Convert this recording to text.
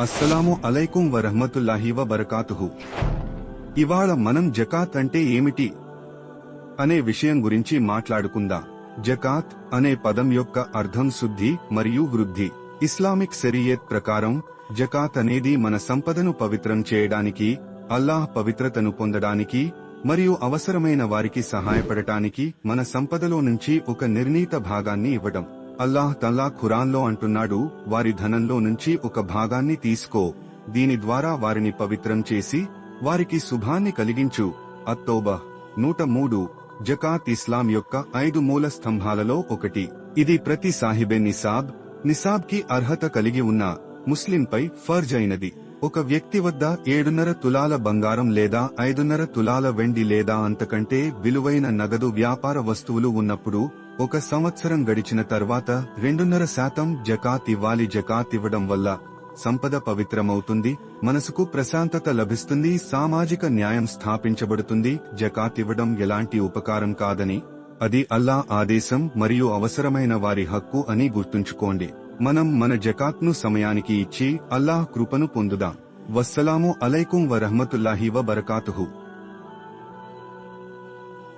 అస్సలాము అలైకుం వరహమతుల్లాహి వబరకాతుహు. ఇవాళ మనం జకాత్ అంటే ఏమిటి? అనే విషయం గురించి మాట్లాడుకుందాం? జకాత్ అనే పదం యొక్క అర్థం శుద్ధి మరియు వృద్ధి. ఇస్లామిక్ శరీయత్ ప్రకారం జకాత్ అనేది మన సంపదను పవిత్రం చేయడానికి అల్లాహ్ పవిత్రతను పొందడానికి మరియు అవసరమైన వారికి సహాయపడటానికి మన సంపదలో నుంచి ఒక నిర్ణీత భాగాన్ని ఇవ్వడం. అల్లాహ్ తల్లా ఖురాన్లో అంటున్నాడు వారి ధనంలో నుంచి ఒక భాగాన్ని తీసుకో. దీని ద్వారా వారిని పవిత్రం చేసి వారికి శుభాన్ని కలిగించు. అత్తోబా నూట మూడు. జకాత్ ఇస్లాం యొక్క ఐదు మూల స్తంభాలలో ఒకటి. ఇది ప్రతి సాహిబే నిసాబ్ నిసాబ్కి అర్హత కలిగి ఉన్న ముస్లింపై ఫర్జ్ అయినది. ఒక వ్యక్తి వద్ద ఏడున్నర తులాల బంగారం లేదా ఐదున్నర తులాల వెండి లేదా అంతకంటే విలువైన నగదు వ్యాపార వస్తువులు ఉన్నప్పుడు ఒక సంవత్సరం గడిచిన తర్వాత రెండున్నర శాతం జకాత్ ఇవ్వాలి జకాత్ ఇవ్వడం వల్ల సంపద పవిత్రమవుతుంది మనసుకు ప్రశాంతత లభిస్తుంది సామాజిక న్యాయం స్థాపించబడుతుంది జకాత్ ఇవ్వడం ఎలాంటి ఉపకారం కాదని అది అల్లా ఆదేశం మరియు అవసరమైన వారి హక్కు అని గుర్తుంచుకోండి. మనం మన జకాత్ను సమయానికి ఇచ్చి అల్లాహ్ కృపను పొందుదాం. వస్సలాము అలైకుం వరహమతుల్లాహి వబరకాతుహు.